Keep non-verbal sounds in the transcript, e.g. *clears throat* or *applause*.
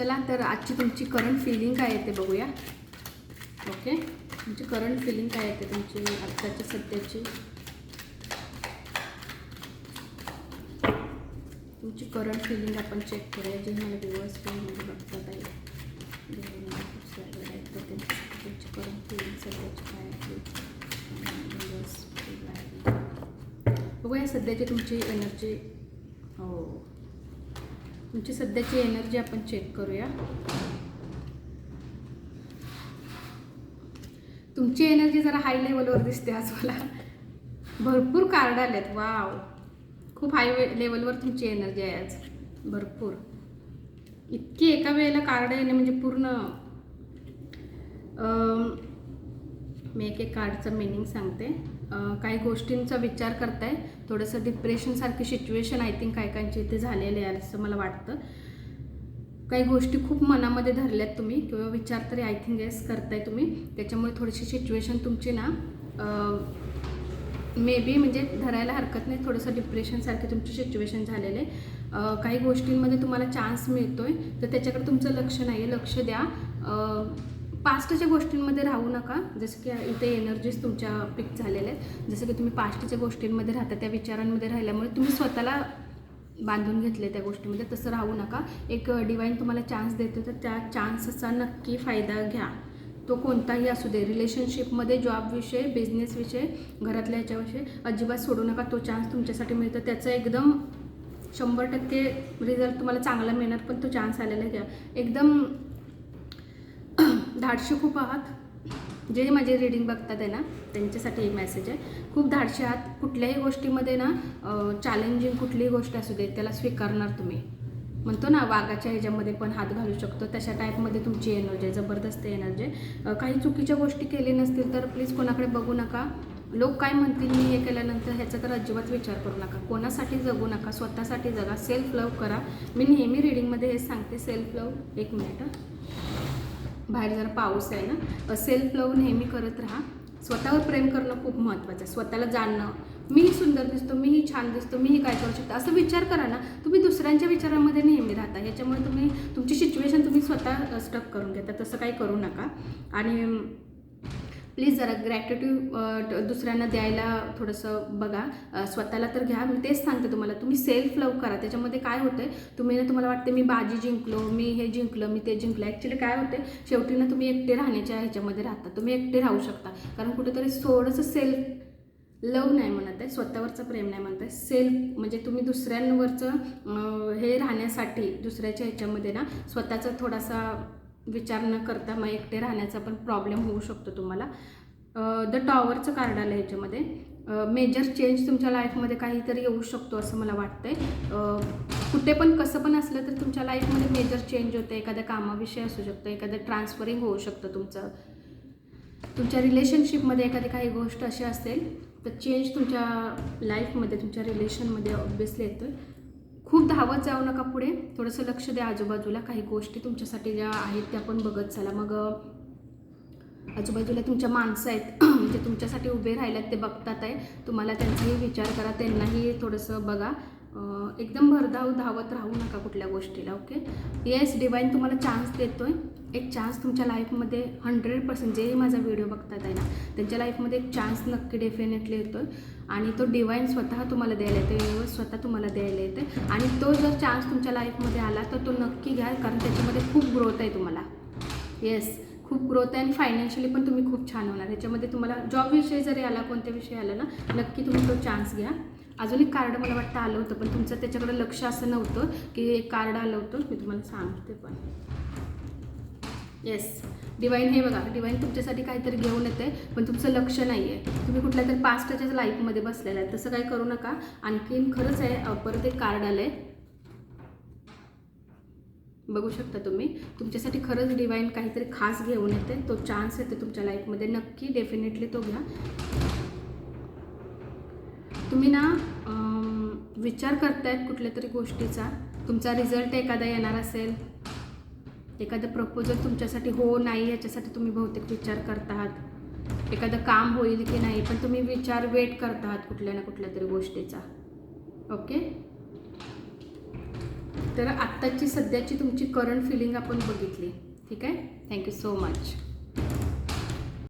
चला तर आजची तुमची करंट फिलिंग काय येते बघूया. ओके तुमची करंट फिलिंग काय येते तुमची आत्ताची सध्याची? तुमची करंट फिलिंग आपण चेक करूया. जे मला दिवसमध्ये म्हणजे बघतात आहे. आहेत त्यांची तुमची करंट फिलिंग सध्याची काय आहे? बघूया सध्याची तुमची एनर्जी तुमची सध्याची एनर्जी आपण चेक करूया. तुमची एनर्जी जरा हाय लेवलवर दिसते आज मला. भरपूर कार्ड आलेत. वाव खूप हाय लेवलवर तुमची एनर्जी आहे आज. भरपूर. इतकी एका वेळेला कार्ड येणे म्हणजे पूर्ण मी एक एक कार्डचं मिनिंग सांगते. काही गोष्टींचा विचार करताय थोडंसं डिप्रेशनसारखी सिच्युएशन आय थिंक काही काहींची इथे झालेली आहे असं मला वाटतं. काही गोष्टी खूप मनामध्ये धरल्यात तुम्ही किंवा विचार तरी आय थिंक येस करताय तुम्ही. त्याच्यामुळे थोडीशी सिच्युएशन तुमची ना मे बी म्हणजे धरायला हरकत नाही थोडंसं डिप्रेशनसारखी तुमची सिच्युएशन झालेलं आहे. काही गोष्टींमध्ये तुम्हाला चान्स मिळतो आहे तर त्याच्याकडे तुमचं लक्ष नाही आहे लक्ष द्या. पास्टच्या गोष्टींमध्ये राहू नका. जसं की इथे एनर्जीज तुमच्या पिक झालेल्या आहेत. जसं की तुम्ही पास्टच्या गोष्टींमध्ये राहता त्या विचारांमध्ये राहिल्यामुळे तुम्ही स्वतःला बांधून घेतले त्या गोष्टीमध्ये. तसं राहू नका. एक डिवाईन तुम्हाला चान्स देतो तर त्या चान्सचा नक्की फायदा घ्या. तो कोणताही असू दे. रिलेशनशिपमध्ये जॉबविषयी बिझनेसविषयी घरातल्या ह्याच्याविषयी अजिबात सोडू नका. तो चान्स तुमच्यासाठी मिळतो. त्याचा एकदम शंभर टक्के रिझल्ट तुम्हाला चांगला मिळणार पण तो चान्स आलेला घ्या. एकदम धाडशी खूप आहात. जे माझे रीडिंग बघतात आहे ना त्यांच्यासाठी एक मेसेज आहे. खूप धाडशी आहात. कुठल्याही गोष्टीमध्ये ना चॅलेंजिंग कुठलीही गोष्ट असू दे त्याला स्वीकारणार तुम्ही. म्हणतो ना वाघाच्या ह्याच्यामध्ये पण हात घालू शकतो. तशा टाईपमध्ये तुमची एनर्जी आहे जबरदस्त एनर्जी आहे. काही चुकीच्या गोष्टी केली नसतील तर प्लीज कोणाकडे बघू नका. लोक काय म्हणतील मी हे केल्यानंतर ह्याचा तर अजिबात विचार करू नका. कोणासाठी जगू नका स्वतःसाठी जगा. सेल्फ लव करा. मी नेहमी रिडिंगमध्ये हे सांगते सेल्फ लव एक मिनिट बाहेर जरा पाऊस आहे ना सेल्फ लव नेहमी करत राहा. स्वतःवर प्रेम करणं खूप महत्त्वाचं आहे. स्वतःला जाणणं. मीही सुंदर दिसतो मीही छान दिसतो मीही काय करू शकतो असं विचार करा ना. तुम्ही दुसऱ्यांच्या विचारांमध्ये नेहमी राहता. ह्याच्यामुळे तुम्ही तुमची सिच्युएशन तुम्ही स्वतः स्टक करून घेता. तसं काही करू नका. आणि प्लीज जरा ग्रॅटिट्यूड दुसऱ्यांना द्यायला थोडंसं बघा. स्वतःला तर घ्या मी तेच सांगते तुम्हाला. तुम्ही सेल्फ लव करा. त्याच्यामध्ये काय होतंय तुम्ही ना तुम्हाला वाटते मी बाजी जिंकलो मी हे जिंकलं मी ते जिंकलं. ॲक्च्युली काय होते शेवटी ना तुम्ही एकटे राहण्याच्या ह्याच्यामध्ये राहता. तुम्ही एकटे राहू शकता. कारण कुठेतरी थोडंसं सेल्फ लव नाही म्हणत आहे स्वतःवरचं प्रेम नाही म्हणत आहे. सेल्फ म्हणजे तुम्ही दुसऱ्यांवरचं हे राहण्यासाठी दुसऱ्याच्या ह्याच्यामध्ये ना स्वतःचा थोडासा विचार न करता मग एकटे राहण्याचा पण प्रॉब्लेम होऊ शकतो तुम्हाला. द टॉवरचं कार्ड आलं ह्याच्यामध्ये. मेजर चेंज तुमच्या लाईफमध्ये काहीतरी येऊ शकतो असं मला वाटतंय. आहे कुठे पण कसं पण असलं तर तुमच्या लाईफमध्ये मेजर चेंज होतं. एखाद्या कामाविषयी असू शकतं एखादं ट्रान्सफरिंग होऊ शकतं तुमचं. तुमच्या रिलेशनशिपमध्ये एखादी काही गोष्ट अशी असेल तर चेंज तुमच्या लाईफमध्ये तुमच्या रिलेशनमध्ये ऑब्विसली येतो खूप धावत जाऊ नका पुढे. थोडंसं लक्ष द्या आजूबाजूला. काही गोष्टी तुमच्यासाठी ज्या आहेत त्या पण बघत चला. मग आजूबाजूला तुमच्या माणसं आहेत *clears throat* म्हणजे तुमच्यासाठी उभे राहिल्यात ते बघतात आहे. तुम्हाला त्यांचाही विचार करा. त्यांनाही थोडंसं बघा. एकदम भरधाव धावत राहू नका कुठल्या गोष्टीला ओके? येस डिवाईन तुम्हाला चान्स देतो आहे एक चान्स तुमच्या लाईफमध्ये हंड्रेड पर्सेंट जेही माझा व्हिडिओ बघतात आहे ना त्यांच्या लाईफमध्ये एक चान्स नक्की डेफिनेटली आहे आणि तो डिवाईन स्वतः तुम्हाला द्यायला येतो व्यवस्थित स्वतः तुम्हाला द्यायला येते आणि तो जर चान्स तुमच्या लाईफमध्ये आला तर तो नक्की घ्या कारण त्याच्यामध्ये खूप ग्रोथ आहे तुम्हाला. येस खूप ग्रोथ आहे आणि फायनान्शियली पण तुम्ही खूप छान होणार. ह्याच्यामध्ये तुम्हाला जॉबविषयी जरी आला कोणत्या विषयी आला ना नक्की तुम्ही तो चान्स घ्या. अजून एक कार्ड मला वाटतं आलं होतं पण तुमचं त्याच्याकडे लक्ष असं नव्हतं की एक कार्ड आलं होतं. मी तुम्हाला सांगते पण. येस डिवाईन हे बघा डिवाईन तुमच्यासाठी काहीतरी घेऊन येते पण तुमचं लक्ष नाही आहे तुम्ही कुठल्या तरी पास्टच्याच लाईफमध्ये बसलेला आहे. तसं काही करू नका. आणखीन खरंच आहे परत एक कार्ड आलं आहे बघू शकता तुम्ही. तुमच्यासाठी खरंच डिवाईन काहीतरी खास घेऊन येते. तो चान्स येते तुमच्या लाईफमध्ये नक्की डेफिनेटली तो घ्या. तुम्ही ना विचार करतायत कुठल्या तरी गोष्टीचा. तुमचा रिझल्ट एखादा येणार असेल. एखादं प्रपोजल तुमच्यासाठी हो नाही याच्यासाठी तुम्ही बहुतेक विचार करत आहात एखादं काम होईल की नाही पण तुम्ही विचार वेट करत आहात कुठल्या ना कुठल्या तरी गोष्टीचा. ओके तर आत्ताची सध्याची तुमची करंट फिलिंग आपण बघितली. ठीक आहे? Thank you so much